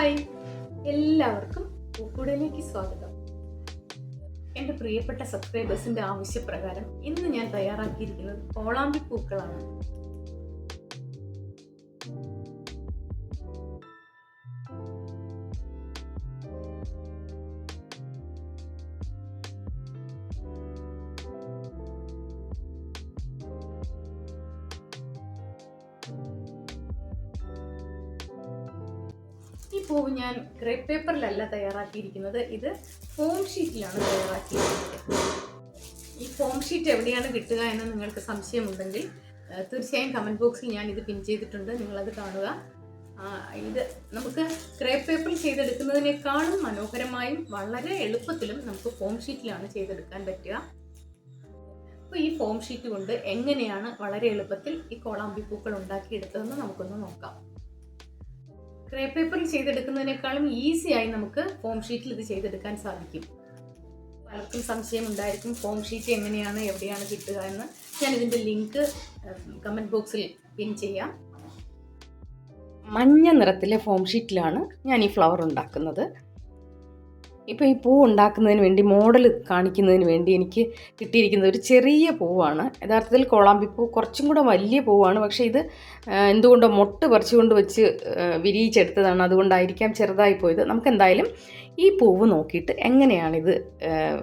Hi. എല്ലാവർക്കും പൂക്കുടയിലേക്ക് സ്വാഗതം. എന്റെ പ്രിയപ്പെട്ട സബ്സ്ക്രൈബേഴ്സിന്റെ ആവശ്യപ്രകാരം ഇന്ന് ഞാൻ തയ്യാറാക്കിയിരിക്കുന്നത് കോളാമ്പി പൂക്കളാണ് ഈ പൂവ് ഞാൻ ക്രേപ്പ് പേപ്പറിലല്ല തയ്യാറാക്കിയിരിക്കുന്നത്. ഇത് ഫോം ഷീറ്റിലാണ് തയ്യാറാക്കിയിരിക്കുന്നത്. ഈ ഫോം ഷീറ്റ് എവിടെയാണ് കിട്ടുക എന്ന് നിങ്ങൾക്ക് സംശയമുണ്ടെങ്കിൽ തീർച്ചയായും കമന്റ് ബോക്സിൽ ഞാൻ ഇത് പിൻ ചെയ്തിട്ടുണ്ട്. നിങ്ങളത് കാണുക. ഇത് നമുക്ക് ക്രേപ്പ് പേപ്പറിൽ ചെയ്തെടുക്കുന്നതിനേക്കാളും മനോഹരമായും വളരെ എളുപ്പത്തിലും നമുക്ക് ഫോം ഷീറ്റിലാണ് ചെയ്തെടുക്കാൻ പറ്റുക. അപ്പോൾ ഈ ഫോം ഷീറ്റ് കൊണ്ട് എങ്ങനെയാണ് വളരെ എളുപ്പത്തിൽ ഈ കോളാമ്പി പൂക്കൾ ഉണ്ടാക്കിയെടുത്തതെന്ന് നമുക്കൊന്ന് നോക്കാം. ക്രേ പേപ്പറിൽ ചെയ്തെടുക്കുന്നതിനേക്കാളും ഈസിയായി നമുക്ക് ഫോം ഷീറ്റിൽ ഇത് ചെയ്തെടുക്കാൻ സാധിക്കും. പലർക്കും സംശയം ഉണ്ടായിരിക്കും ഫോം ഷീറ്റ് എങ്ങനെയാണ് എവിടെയാണ് കിട്ടുക എന്ന്. ഞാൻ ഇതിന്റെ ലിങ്ക് കമന്റ് ബോക്സിൽ പിൻ ചെയ്യാം. മഞ്ഞ നിറത്തിലെ ഫോം ഷീറ്റിലാണ് ഞാൻ ഈ ഫ്ലവർ ഉണ്ടാക്കുന്നത്. ഇപ്പോൾ ഈ പൂ ഉണ്ടാക്കുന്നതിന് വേണ്ടി മോഡൽ കാണിക്കുന്നതിന് വേണ്ടി എനിക്ക് കിട്ടിയിരിക്കുന്ന ഒരു ചെറിയ പൂവാണ്. യഥാർത്ഥത്തിൽ കോളാമ്പിപ്പൂ കുറച്ചും കൂടെ വലിയ പൂവാണ്. പക്ഷേ ഇത് എന്തുകൊണ്ടോ മൊട്ട് പറിച്ചുകൊണ്ട് വെച്ച് വിരിയിച്ചെടുത്തതാണ്. അതുകൊണ്ടായിരിക്കാം ചെറുതായി പോയത്. നമുക്ക് എന്തായാലും ഈ പൂവ് നോക്കിയിട്ട് എങ്ങനെയാണിത്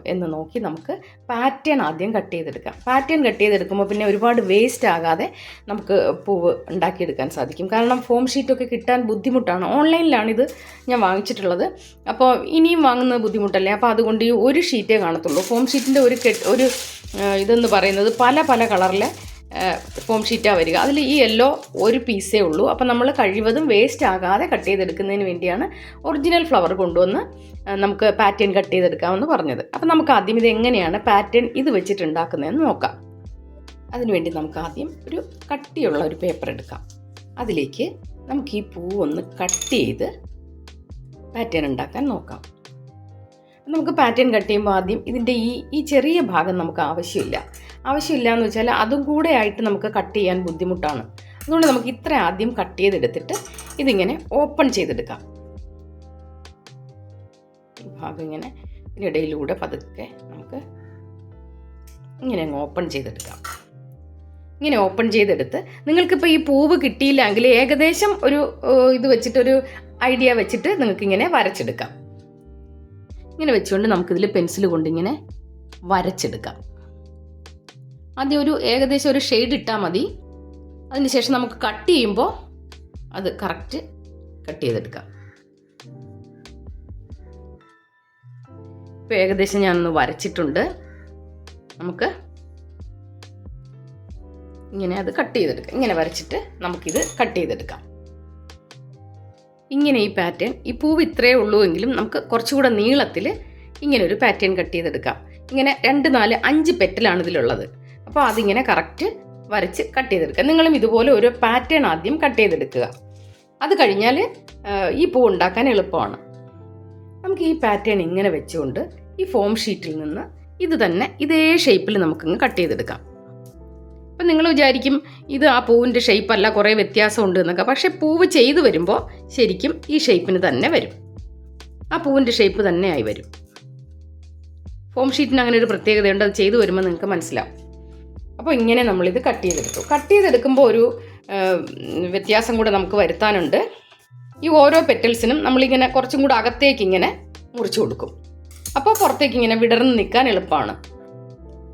എന്ന് നോക്കി നമുക്ക് പാറ്റേൺ ആദ്യം കട്ട് ചെയ്തെടുക്കാം. പാറ്റേൺ കട്ട് ചെയ്തെടുക്കുമ്പോൾ പിന്നെ ഒരുപാട് വേസ്റ്റ് ആകാതെ നമുക്ക് പൂവ് ഉണ്ടാക്കിയെടുക്കാൻ സാധിക്കും. കാരണം ഫോം ഷീറ്റൊക്കെ കിട്ടാൻ ബുദ്ധിമുട്ടാണ്. ഓൺലൈനിലാണ് ഇത് ഞാൻ വാങ്ങിച്ചിട്ടുള്ളത്. അപ്പോൾ ഇനിയും വാങ്ങുന്നത് ബുദ്ധിമുട്ടല്ലേ? അപ്പോൾ അതുകൊണ്ട് ഈ ഒരു ഷീറ്റേ കാണത്തുള്ളൂ. ഫോം ഷീറ്റിന്റെ ഒരു കെട്ട് ഒരു ഇതെന്ന് പറയുന്നത് പല പല കളറിലെ ഫോം ഷീറ്റാണ് വരിക. അതിൽ ഈ യെല്ലോ ഒരു പീസേ ഉള്ളൂ. അപ്പോൾ നമ്മൾ കഴിവതും വേസ്റ്റ് ആകാതെ കട്ട് ചെയ്തെടുക്കുന്നതിന് വേണ്ടിയാണ് ഒറിജിനൽ ഫ്ലവർ കൊണ്ടുവന്ന് നമുക്ക് പാറ്റേൺ കട്ട് ചെയ്തെടുക്കാമെന്ന് പറഞ്ഞത്. അപ്പോൾ നമുക്ക് ആദ്യം ഇത് എങ്ങനെയാണ് പാറ്റേൺ ഇത് വെച്ചിട്ടുണ്ടാക്കുന്നതെന്ന് നോക്കാം. അതിനുവേണ്ടി നമുക്ക് ആദ്യം ഒരു കട്ടിയുള്ള ഒരു പേപ്പർ എടുക്കാം. അതിലേക്ക് നമുക്ക് ഈ പൂ ഒന്ന് കട്ട് ചെയ്ത് പാറ്റേൺ ഉണ്ടാക്കാൻ നോക്കാം. നമുക്ക് പാറ്റേൺ കട്ട് ചെയ്യുമ്പോൾ ആദ്യം ഇതിന്റെ ഈ ഈ ചെറിയ ഭാഗം നമുക്ക് ആവശ്യമില്ല. ആവശ്യമില്ല എന്ന് വെച്ചാൽ അതും കൂടെ ആയിട്ട് നമുക്ക് കട്ട് ചെയ്യാൻ ബുദ്ധിമുട്ടാണ്. അതുകൊണ്ട് നമുക്ക് ഇത്ര ആദ്യം കട്ട് ചെയ്തെടുത്തിട്ട് ഇതിങ്ങനെ ഓപ്പൺ ചെയ്തെടുക്കാം. ഭാഗം ഇങ്ങനെ ഇതിനിടയിലൂടെ പതുക്കെ നമുക്ക് ഇങ്ങനെ അങ്ങ് ഓപ്പൺ ചെയ്തെടുക്കാം. ഇങ്ങനെ ഓപ്പൺ ചെയ്തെടുത്ത് നിങ്ങൾക്കിപ്പോൾ ഈ പൂവ് കിട്ടിയില്ലെങ്കിൽ ഏകദേശം ഒരു ഇത് വെച്ചിട്ടൊരു ഐഡിയ വെച്ചിട്ട് നിങ്ങൾക്കിങ്ങനെ വരച്ചെടുക്കാം. ഇങ്ങനെ വെച്ചുകൊണ്ട് നമുക്കിതിൽ പെൻസിൽ കൊണ്ട് ഇങ്ങനെ വരച്ചെടുക്കാം. ആദ്യം ഒരു ഏകദേശം ഒരു ഷെയ്ഡ് ഇട്ടാൽ മതി. അതിനുശേഷം നമുക്ക് കട്ട് ചെയ്യുമ്പോൾ അത് കറക്റ്റ് കട്ട് ചെയ്തെടുക്കാം. ഇപ്പോൾ ഏകദേശം ഞാനൊന്ന് വരച്ചിട്ടുണ്ട്. നമുക്ക് ഇങ്ങനെ അത് കട്ട് ചെയ്തെടുക്കാം. ഇങ്ങനെ വരച്ചിട്ട് നമുക്കിത് കട്ട് ചെയ്തെടുക്കാം. ഇങ്ങനെ ഈ പാറ്റേൺ ഈ പൂവ് ഇത്രയേ ഉള്ളൂ എങ്കിലും നമുക്ക് കുറച്ചുകൂടെ നീളത്തിൽ ഇങ്ങനെ ഒരു പാറ്റേൺ കട്ട് ചെയ്തെടുക്കാം. ഇങ്ങനെ രണ്ട് നാല് അഞ്ച് പെറ്റലാണ് ഇതിലുള്ളത്. അപ്പോൾ അതിങ്ങനെ കറക്റ്റ് വരച്ച് കട്ട് ചെയ്തെടുക്കുക. നിങ്ങളും ഇതുപോലെ ഒരു പാറ്റേൺ ആദ്യം കട്ട് ചെയ്തെടുക്കുക. അത് കഴിഞ്ഞാൽ ഈ പൂ ഉണ്ടാക്കാൻ എളുപ്പമാണ്. നമുക്ക് ഈ പാറ്റേൺ ഇങ്ങനെ വെച്ചുകൊണ്ട് ഈ ഫോം ഷീറ്റിൽ നിന്ന് ഇത് തന്നെ ഇതേ ഷേപ്പിൽ നമുക്കിങ്ങ് കട്ട് ചെയ്തെടുക്കാം. അപ്പം നിങ്ങൾ വിചാരിക്കും ഇത് ആ പൂവിന്റെ ഷേപ്പല്ല കുറേ വ്യത്യാസമുണ്ട് എന്നൊക്കെ. പക്ഷേ പൂവ് ചെയ്തു വരുമ്പോൾ ശരിക്കും ഈ ഷേപ്പിന് തന്നെ വരും. ആ പൂവിന്റെ ഷേപ്പ് തന്നെ ആയി വരും. ഫോം ഷീറ്റിന് അങ്ങനെ ഒരു പ്രത്യേകതയുണ്ട് അത് ചെയ്തു വരുമ്പോൾ നിങ്ങൾക്ക് മനസ്സിലാവും. അപ്പോൾ ഇങ്ങനെ നമ്മളിത് കട്ട് ചെയ്തെടുത്തു. കട്ട് ചെയ്തെടുക്കുമ്പോൾ ഒരു വ്യത്യാസം കൂടെ നമുക്ക് വരുത്താനുണ്ട്. ഈ ഓരോ പെറ്റൽസിനും നമ്മളിങ്ങനെ കുറച്ചും കൂടെ അകത്തേക്ക് ഇങ്ങനെ മുറിച്ചു കൊടുക്കും. അപ്പോൾ പുറത്തേക്ക് ഇങ്ങനെ വിടർന്ന് നിൽക്കാൻ എളുപ്പമാണ്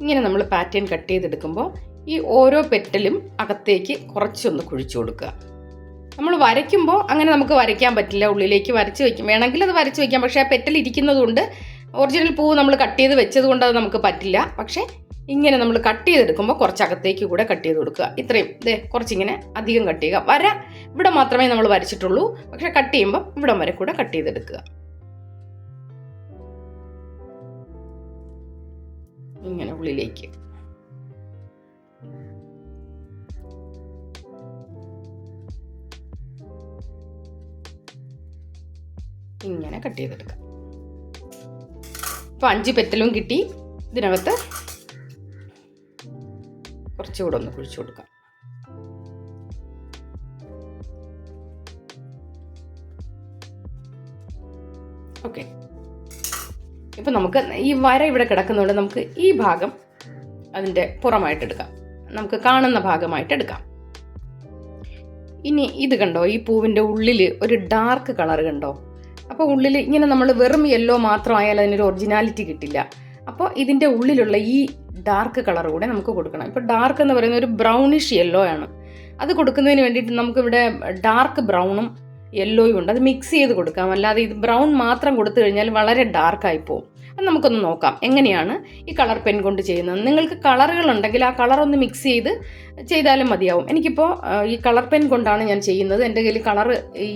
ഇങ്ങനെ നമ്മൾ പാറ്റേൺ കട്ട് ചെയ്തെടുക്കുമ്പോൾ ഈ ഓരോ പെറ്റലും അകത്തേക്ക് കുറച്ചൊന്ന് കുഴിച്ചു കൊടുക്കുക. നമ്മൾ വരയ്ക്കുമ്പോൾ അങ്ങനെ നമുക്ക് വരയ്ക്കാൻ പറ്റില്ല. ഉള്ളിലേക്ക് വരച്ച് വയ്ക്കും. വേണമെങ്കിൽ അത് വരച്ച് വയ്ക്കാം. പക്ഷേ ആ പെറ്റൽ ഇരിക്കുന്നതുകൊണ്ട് ഒറിജിനൽ പൂവ് നമ്മൾ കട്ട് ചെയ്ത് വെച്ചത് കൊണ്ട് അത് നമുക്ക് പറ്റില്ല. പക്ഷേ ഇങ്ങനെ നമ്മൾ കട്ട് ചെയ്തെടുക്കുമ്പോൾ കുറച്ച് അകത്തേക്ക് കൂടെ കട്ട് ചെയ്ത് കൊടുക്കുക. ഇത്രയും. ഇതേ കുറച്ചിങ്ങനെ അധികം കട്ട് ചെയ്യുക. വര ഇവിടെ മാത്രമേ നമ്മൾ വരച്ചിട്ടുള്ളൂ. പക്ഷെ കട്ട് ചെയ്യുമ്പോൾ ഇവിടം വരെ കൂടെ കട്ട് ചെയ്തെടുക്കുക. ഇങ്ങനെ ഉള്ളിലേക്ക്. ഇങ്ങനെ കട്ട് ചെയ്തെടുക്കാം. ഇപ്പം അഞ്ച് പെറ്റലും കിട്ടി. ഇതിനകത്ത് കുറച്ചുകൂടെ ഒന്ന് കുഴിച്ചു കൊടുക്കാം. ഓക്കെ. ഇപ്പം നമുക്ക് ഈ വര ഇവിടെ കിടക്കുന്നതുകൊണ്ട് നമുക്ക് ഈ ഭാഗം അതിന്റെ പുറമായിട്ട് എടുക്കാം. നമുക്ക് കാണുന്ന ഭാഗമായിട്ട് എടുക്കാം. ഇനി ഇത് കണ്ടോ? ഈ പൂവിന്റെ ഉള്ളിൽ ഒരു ഡാർക്ക് കളർ കണ്ടോ? അപ്പോൾ ഉള്ളിൽ ഇങ്ങനെ നമ്മൾ വെറും യെല്ലോ മാത്രമായാൽ അതിനൊരു ഒറിജിനാലിറ്റി കിട്ടില്ല. അപ്പോൾ ഇതിന്റെ ഉള്ളിലുള്ള ഈ ഡാർക്ക് കളർ കൂടെ നമുക്ക് കൊടുക്കണം. ഇപ്പോൾ ഡാർക്ക് എന്ന് പറയുന്ന ഒരു ബ്രൗണിഷ് യെല്ലോ ആണ്. അത് കൊടുക്കുന്നതിന് വേണ്ടിയിട്ട് നമുക്കിവിടെ ഡാർക്ക് ബ്രൗണും യെല്ലോയും ഉണ്ട്. അത് മിക്സ് ചെയ്ത് കൊടുക്കാം. അല്ലാതെ ഇത് ബ്രൗൺ മാത്രം കൊടുത്തു കഴിഞ്ഞാൽ വളരെ ഡാർക്കായി പോകും അത് നമുക്കൊന്ന് നോക്കാം. എങ്ങനെയാണ് ഈ കളർ പെൻ കൊണ്ട് ചെയ്യുന്നത്? നിങ്ങൾക്ക് കളറുകൾ ഉണ്ടെങ്കിൽ ആ കളർ ഒന്ന് മിക്സ് ചെയ്ത് ചെയ്താലും മതിയാവും. എനിക്കിപ്പോൾ ഈ കളർ പെൻ കൊണ്ടാണ് ഞാൻ ചെയ്യുന്നത്. എന്റെ കയ്യിൽ കളർ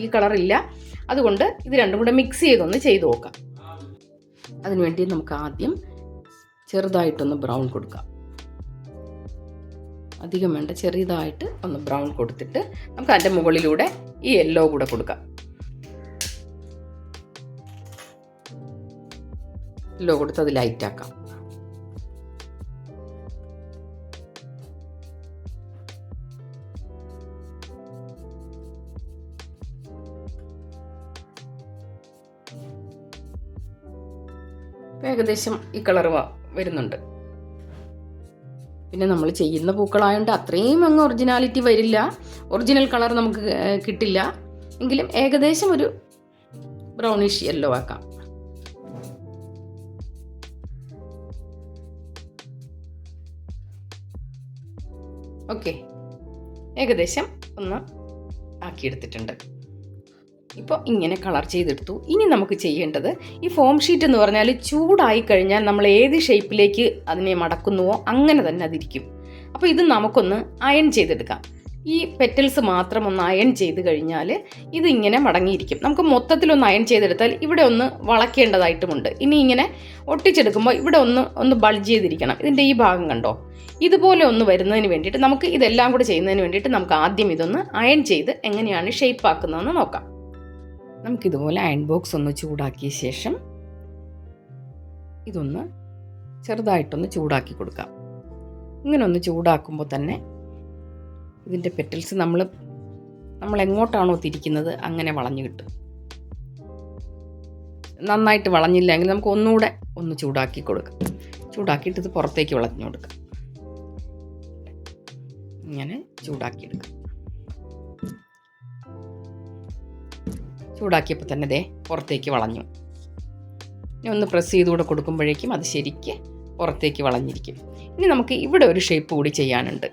ഈ കളറില്ല അതുകൊണ്ട് ഇത് രണ്ടും കൂടെ മിക്സ് ചെയ്തൊന്ന് ചെയ്ത് നോക്കാം. അതിനുവേണ്ടി നമുക്ക് ആദ്യം ചെറുതായിട്ടൊന്ന് ബ്രൗൺ കൊടുക്കാം. അധികം വേണ്ട ചെറിയതായിട്ട് ഒന്ന് ബ്രൗൺ കൊടുത്തിട്ട് നമുക്ക് അതിന്റെ മുകളിലൂടെ ഈ യെല്ലോ കൂടെ കൊടുക്കാം. യെല്ലോ കൊടുത്ത് അത് ലൈറ്റ് ഏകദേശം ഈ കളർ വരുന്നുണ്ട്. പിന്നെ നമ്മൾ ചെയ്യുന്ന പൂക്കളായതുകൊണ്ട് അത്രയും അങ്ങ് ഒറിജിനാലിറ്റി വരില്ല. ഒറിജിനൽ കളർ നമുക്ക് കിട്ടില്ല. എങ്കിലും ഏകദേശം ഒരു ബ്രൗണിഷ് യെല്ലോ ആക്കാം. ഓക്കെ ഏകദേശം ഒന്ന് ആക്കിയെടുത്തിട്ടുണ്ട്. ഇപ്പോൾ ഇങ്ങനെ കളർ ചെയ്തെടുത്തു. ഇനി നമുക്ക് ചെയ്യേണ്ടത് ഈ ഫോം ഷീറ്റ് എന്ന് പറഞ്ഞാൽ ചൂടായി കഴിഞ്ഞാൽ നമ്മൾ ഏത് ഷേപ്പിലേക്ക് അതിനെ മടക്കുന്നുവോ അങ്ങനെ തന്നെ അതിരിക്കും. അപ്പോൾ ഇത് നമുക്കൊന്ന് അയൺ ചെയ്തെടുക്കാം. ഈ പെറ്റൽസ് മാത്രം ഒന്ന് അയൺ ചെയ്ത് കഴിഞ്ഞാൽ ഇതിങ്ങനെ മടങ്ങിയിരിക്കും. നമുക്ക് മൊത്തത്തിലൊന്ന് അയൺ ചെയ്തെടുത്താൽ ഇവിടെ ഒന്ന് വളക്കേണ്ടതായിട്ടുമുണ്ട്. ഇനി ഇങ്ങനെ ഒട്ടിച്ചെടുക്കുമ്പോൾ ഇവിടെ ഒന്ന് ഒന്ന് ബൾജ് ചെയ്തിരിക്കണം. ഇതിന്റെ ഈ ഭാഗം കണ്ടോ? ഇതുപോലെ ഒന്ന് വരുന്നതിന് വേണ്ടിയിട്ട് നമുക്ക് ഇതെല്ലാം കൂടെ ചെയ്യുന്നതിന് വേണ്ടിയിട്ട് നമുക്ക് ആദ്യം ഇതൊന്ന് അയൺ ചെയ്ത് എങ്ങനെയാണ് ഷേപ്പ് ആക്കുന്നതെന്ന് നോക്കാം. നമുക്കിതുപോലെ അയൺ ബോക്സ് ഒന്ന് ചൂടാക്കിയ ശേഷം ഇതൊന്ന് ചെറുതായിട്ടൊന്ന് ചൂടാക്കി കൊടുക്കാം. ഇങ്ങനെ ഒന്ന് ചൂടാക്കുമ്പോൾ തന്നെ ഇതിന്റെ പെറ്റൽസ് നമ്മൾ നമ്മൾ എങ്ങോട്ടാണോ തിരിക്കുന്നത് അങ്ങനെ വളഞ്ഞു കിട്ടും. നന്നായിട്ട് വളഞ്ഞില്ലെങ്കിൽ നമുക്ക് ഒന്നുകൂടെ ഒന്ന് ചൂടാക്കി കൊടുക്കാം. ചൂടാക്കിയിട്ട് ഇത് പുറത്തേക്ക് വളഞ്ഞു കൊടുക്കാം. ഇങ്ങനെ ചൂടാക്കിയെടുക്കാം ചൂടാക്കിയപ്പോൾ തന്നെ ദേ പുറത്തേക്ക് വളഞ്ഞു. ഇനി ഒന്ന് പ്രസ് ചെയ്തുകൂടെ കൊടുക്കുമ്പോഴേക്കും അത് ശരിക്ക് പുറത്തേക്ക് വളഞ്ഞിരിക്കും. ഇനി നമുക്ക് ഇവിടെ ഒരു ഷേപ്പ് കൂടി ചെയ്യാനുണ്ട്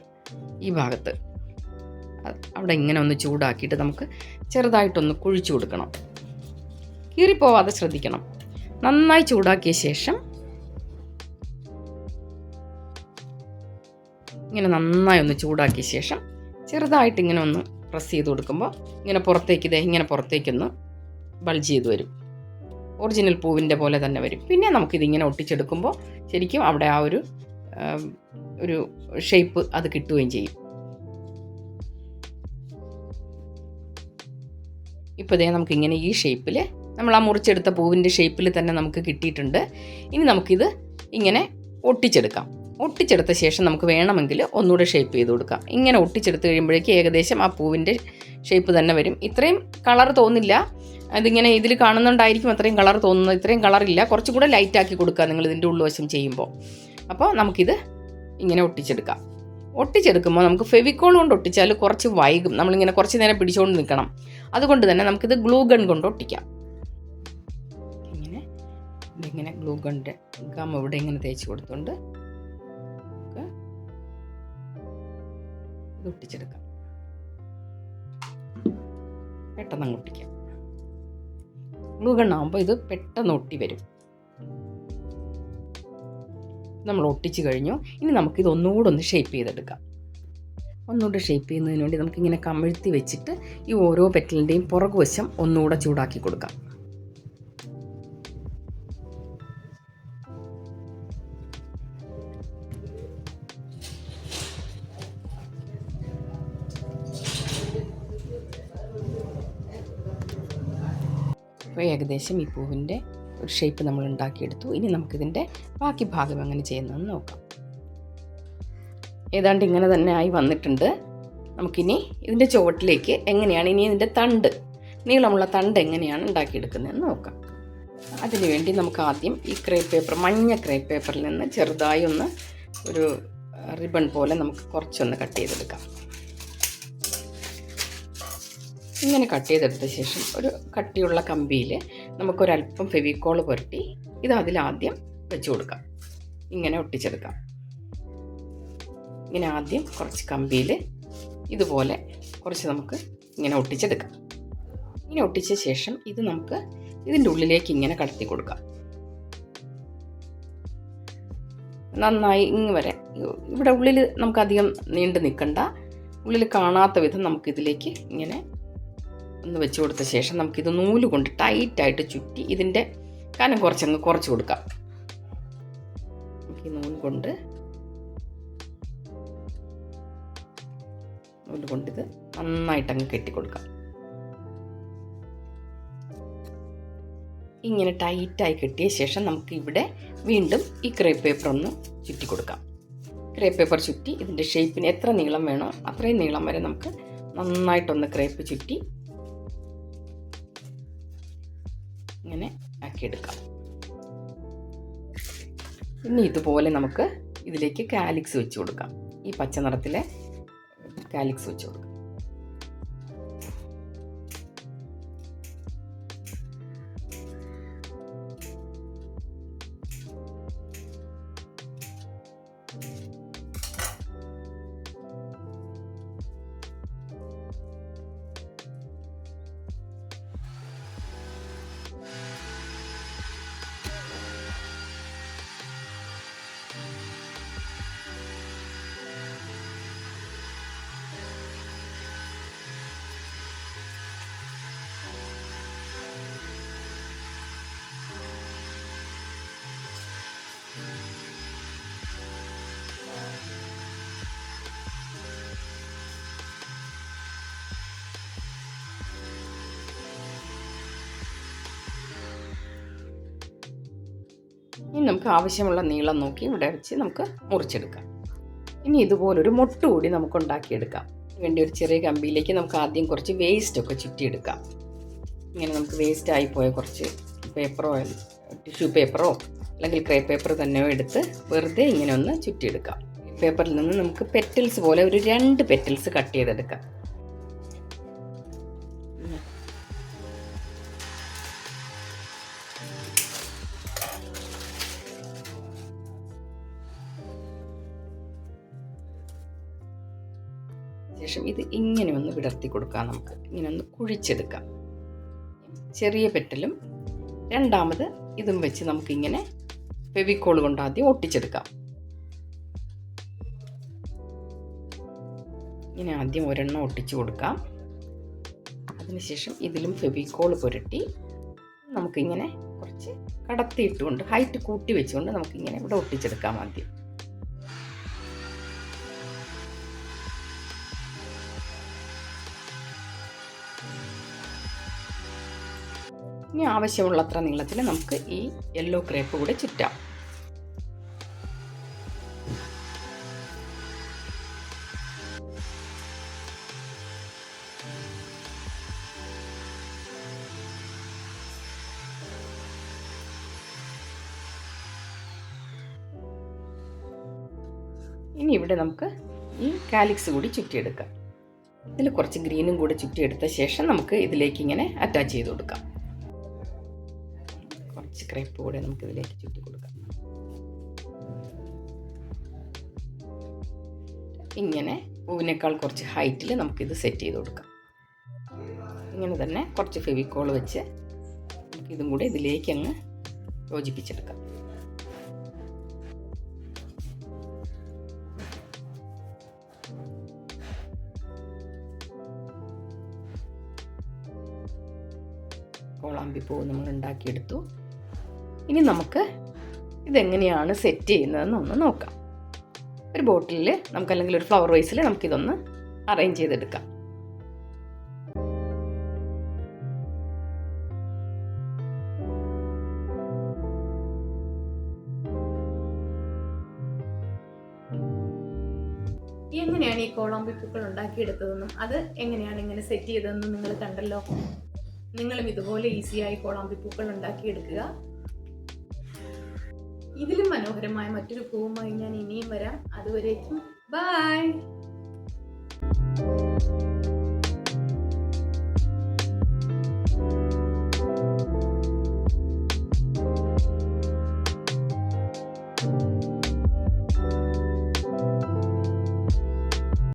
ഈ ഭാഗത്ത്. അവിടെ ഇങ്ങനെ ഒന്ന് ചൂടാക്കിയിട്ട് നമുക്ക് ചെറുതായിട്ടൊന്ന് കുഴിച്ചു കൊടുക്കണം. കീറിപ്പോവാതെ ശ്രദ്ധിക്കണം. നന്നായി ചൂടാക്കിയ ശേഷം ഇങ്ങനെ നന്നായി ഒന്ന് ചൂടാക്കിയ ശേഷം ചെറുതായിട്ട് ഇങ്ങനെ ഒന്ന് പ്രസ് ചെയ്ത് കൊടുക്കുമ്പോൾ ഇങ്ങനെ പുറത്തേക്ക് ഇതേ ഇങ്ങനെ പുറത്തേക്കൊന്ന് ബൾജ് ചെയ്ത് വരും. ഒറിജിനൽ പൂവിന്റെ പോലെ തന്നെ വരും. പിന്നെ നമുക്കിതിങ്ങനെ ഒട്ടിച്ചെടുക്കുമ്പോൾ ശരിക്കും അവിടെ ആ ഒരു ഒരു ഷേപ്പ് അത് കിട്ടുകയും ചെയ്യും. ഇപ്പോൾ ഇതേ നമുക്കിങ്ങനെ ഈ ഷേപ്പിൽ നമ്മൾ ആ മുറിച്ചെടുത്ത പൂവിന്റെ ഷേപ്പിൽ തന്നെ നമുക്ക് കിട്ടിയിട്ടുണ്ട്. ഇനി നമുക്കിത് ഇങ്ങനെ ഒട്ടിച്ചെടുക്കാം. ഒട്ടിച്ചെടുത്ത ശേഷം നമുക്ക് വേണമെങ്കിൽ ഒന്നുകൂടെ ഷേപ്പ് ചെയ്ത് കൊടുക്കാം. ഇങ്ങനെ ഒട്ടിച്ചെടുത്ത് കഴിയുമ്പോഴേക്ക് ഏകദേശം ആ പൂവിന്റെ ഷേപ്പ് തന്നെ വരും. ഇത്രയും കളർ തോന്നില്ല. അതിങ്ങനെ ഇതിൽ കാണുന്നുണ്ടായിരിക്കും അത്രയും കളർ തോന്നുന്നത് ഇത്രയും കളറില്ല കുറച്ചും കൂടെ ലൈറ്റ് ആക്കി കൊടുക്കുക നിങ്ങൾ ഇതിന്റെ ഉൾവശം ചെയ്യുമ്പോൾ. അപ്പോൾ നമുക്കിത് ഇങ്ങനെ ഒട്ടിച്ചെടുക്കാം. ഒട്ടിച്ചെടുക്കുമ്പോൾ നമുക്ക് ഫെവിക്കോൾ കൊണ്ട് ഒട്ടിച്ചാൽ കുറച്ച് വൈകും. നമ്മളിങ്ങനെ കുറച്ച് നേരം പിടിച്ചുകൊണ്ട് നിൽക്കണം. അതുകൊണ്ട് തന്നെ നമുക്കിത് ഗ്ലൂ ഗൺ കൊണ്ട് ഒട്ടിക്കാം. ഇങ്ങനെ ഇതിങ്ങനെ ഗ്ലൂ ഗണ്ണിന്റെ ഗം ഇവിടെ ഇങ്ങനെ തേച്ച് കൊടുത്തുകൊണ്ട് ഇത് ഒട്ടിച്ചെടുക്കാം. പെട്ടെന്ന് അങ്ങ് ഒട്ടിക്കാം. ഗ്ലൂ ഇത് പെട്ടെന്ന് ഒട്ടി വരും. നമ്മൾ ഒട്ടിച്ചു കഴിഞ്ഞു. ഇനി നമുക്കിത് ഒന്നുകൂടെ ഒന്ന് ഷേപ്പ് ചെയ്തെടുക്കാം. ഒന്നുകൂടെ ഷേപ്പ് ചെയ്യുന്നതിന് വേണ്ടി നമുക്കിങ്ങനെ കമിഴ്ത്തി വെച്ചിട്ട് ഈ ഓരോ പെറ്റലിന്റെയും പുറകുവശം ഒന്നുകൂടെ ചൂടാക്കി കൊടുക്കാം. അപ്പോൾ ഏകദേശം ഈ പൂവിന്റെ ഒരു ഷേപ്പ് നമ്മൾ ഉണ്ടാക്കിയെടുത്തു. ഇനി നമുക്കിതിന്റെ ബാക്കി ഭാഗം എങ്ങനെ ചെയ്യുന്നതെന്ന് നോക്കാം. ഏതാണ്ട് ഇങ്ങനെ തന്നെ ആയി വന്നിട്ടുണ്ട്. നമുക്കിനി ഇതിന്റെ ചുവട്ടിലേക്ക് എങ്ങനെയാണ് ഇനി ഇതിന്റെ തണ്ട് നീളമുള്ള തണ്ട് എങ്ങനെയാണ് ഉണ്ടാക്കിയെടുക്കുന്നതെന്ന് നോക്കാം. അതിനുവേണ്ടി നമുക്ക് ആദ്യം ഈ ക്രേപ്പ് പേപ്പർ മഞ്ഞ ക്രേപ്പ് പേപ്പറിൽ നിന്ന് ചെറുതായി ഒന്ന് ഒരു റിബൺ പോലെ നമുക്ക് കുറച്ചൊന്ന് കട്ട് ചെയ്തെടുക്കാം. ഇങ്ങനെ കട്ട് ചെയ്തെടുത്ത ശേഷം ഒരു കട്ടിയുള്ള കമ്പിയിൽ നമുക്കൊരല്പം ഫെവിക്കോൾ പുരട്ടി ഇത് അതിലാദ്യം വെച്ച് കൊടുക്കാം. ഇങ്ങനെ ഒട്ടിച്ചെടുക്കാം. ഇങ്ങനെ ആദ്യം കുറച്ച് കമ്പിയിൽ ഇതുപോലെ കുറച്ച് നമുക്ക് ഇങ്ങനെ ഒട്ടിച്ചെടുക്കാം. ഇങ്ങനെ ഒട്ടിച്ച ശേഷം ഇത് നമുക്ക് ഇതിന്റെ ഉള്ളിലേക്ക് ഇങ്ങനെ കടത്തി കൊടുക്കാം. നന്നായി ഇങ്ങ് വരെ. ഇവിടെ ഉള്ളിൽ നമുക്കധികം നീണ്ടു നിൽക്കണ്ട. ഉള്ളിൽ കാണാത്ത വിധം നമുക്കിതിലേക്ക് ഇങ്ങനെ ഒന്ന് വെച്ച് കൊടുത്ത ശേഷം നമുക്കിത് നൂൽ കൊണ്ട് ടൈറ്റായിട്ട് ചുറ്റി ഇതിന്റെ കനം കുറച്ചങ്ങ് കുറച്ച് കൊടുക്കാം. ഈ നൂൽ കൊണ്ട് നൂൽ കൊണ്ടിത് നന്നായിട്ടങ്ങ് കെട്ടിക്കൊടുക്കാം ഇങ്ങനെ ടൈറ്റായി കെട്ടിയ ശേഷം നമുക്ക് ഇവിടെ വീണ്ടും ഈ ക്രേപ്പ് പേപ്പർ ഒന്ന് ചുറ്റി കൊടുക്കാം. ക്രേപ്പ് പേപ്പർ ചുറ്റി ഇതിന്റെ ഷേപ്പിന് എത്ര നീളം വേണോ അത്രയും നീളം വരെ നമുക്ക് നന്നായിട്ടൊന്ന് ക്രേപ്പ് ചുറ്റി ഇങ്ങനെ ആക്കിയെടുക്കാം. ഇനി ഇതുപോലെ നമുക്ക് ഇതിലേക്ക് കാലിക്സ് വെച്ച് കൊടുക്കാം. ഈ പച്ച നിറത്തിലെ കാലിക്സ് വെച്ച് കൊടുക്കാം. ഇനി നമുക്ക് ആവശ്യമുള്ള നീളം നോക്കി ഇവിടെ വെച്ച് നമുക്ക് മുറിച്ചെടുക്കാം. ഇനി ഇതുപോലൊരു മുട്ട കൂടി നമുക്ക് ഉണ്ടാക്കിയെടുക്കാം. വേണ്ടി ഒരു ചെറിയ കമ്പിയിലേക്ക് നമുക്ക് ആദ്യം കുറച്ച് വേസ്റ്റ് ഒക്കെ ചുറ്റിയെടുക്കാം. ഇങ്ങനെ നമുക്ക് വേസ്റ്റ് പോയ കുറച്ച് പേപ്പറോ ടിഷ്യൂ പേപ്പറോ അല്ലെങ്കിൽ ക്രേ പേപ്പർ തന്നെയോ എടുത്ത് വെറുതെ ഇങ്ങനെ ഒന്ന് ചുറ്റിയെടുക്കാം. പേപ്പറിൽ നിന്ന് നമുക്ക് പെറ്റൽസ് പോലെ ഒരു രണ്ട് പെറ്റൽസ് കട്ട് ചെയ്തെടുക്കാം. ശേഷം ഇത് ഇങ്ങനെ ഒന്ന് വിടർത്തി കൊടുക്കാം നമുക്ക്. ഇങ്ങനെ ഒന്ന് കുഴിച്ചെടുക്കാം. ചെറിയ പെറ്റലും രണ്ടാമത് ഇതും വെച്ച് നമുക്കിങ്ങനെ ഫെവിക്കോൾ കൊണ്ട് ആദ്യം ഒട്ടിച്ചെടുക്കാം. ഇങ്ങനെ ആദ്യം ഒരെണ്ണം ഒട്ടിച്ചു കൊടുക്കാം. അതിനുശേഷം ഇതിലും ഫെവിക്കോൾ പുരട്ടി നമുക്കിങ്ങനെ കുറച്ച് കടത്തിയിട്ടുകൊണ്ട് ഹൈറ്റ് കൂട്ടി വെച്ചുകൊണ്ട് നമുക്കിങ്ങനെ ഇവിടെ ഒട്ടിച്ചെടുക്കാം ആദ്യം. ഇനി ആവശ്യമുള്ളത്ര നീളത്തിൽ നമുക്ക് ഈ യെല്ലോ ക്രേപ്പ് കൂടെ ചുറ്റാം. ഇനി ഇവിടെ നമുക്ക് ഈ കാലിക്സ് കൂടി ചുറ്റിയെടുക്കാം. ഇതിൽ കുറച്ച് ഗ്രീനും കൂടി ചുറ്റിയെടുത്ത ശേഷം നമുക്ക് ഇതിലേക്ക് ഇങ്ങനെ അറ്റാച്ച് ചെയ്ത് കൊടുക്കാം. കുറച്ച് ക്രേപ്പ് കൂടെ നമുക്ക് ഇതിലേക്ക് ചുറ്റി കൊടുക്കാം. ഇങ്ങനെ പൂവിനേക്കാൾ കുറച്ച് ഹൈറ്റിൽ നമുക്കിത് സെറ്റ് ചെയ്ത് കൊടുക്കാം. ഇങ്ങനെ തന്നെ കുറച്ച് ഫെവിക്കോൾ വെച്ച് ഇതും കൂടെ ഇതിലേക്ക് അങ്ങ് യോജിപ്പിച്ചെടുക്കാം. കോളാമ്പിപ്പൂ നമ്മൾ ഉണ്ടാക്കിയെടുത്തു. ഇനി നമുക്ക് ഇതെങ്ങനെയാണ് സെറ്റ് ചെയ്യുന്നതെന്ന് ഒന്ന് നോക്കാം. ഒരു ബോട്ടിലിൽ നമുക്ക് അല്ലെങ്കിൽ ഒരു ഫ്ലവർ വൈസിൽ നമുക്കിതൊന്ന് അറേഞ്ച് ചെയ്തെടുക്കാം. എങ്ങനെയാണ് ഈ കോളാമ്പി പൂക്കൾ ഉണ്ടാക്കിയെടുത്തതെന്നും അത് എങ്ങനെയാണ് ഇങ്ങനെ സെറ്റ് ചെയ്തതെന്നും നിങ്ങൾ കണ്ടല്ലോ. നിങ്ങളും ഇതുപോലെ ഈസിയായി കോളാമ്പിപ്പൂക്കൾ ഉണ്ടാക്കിയെടുക്കുക. ഇതിലും മനോഹരമായ മറ്റൊരു പൂവുമായി ഞാൻ ഇനിയും വരാം. അതുവരേക്കും ബൈ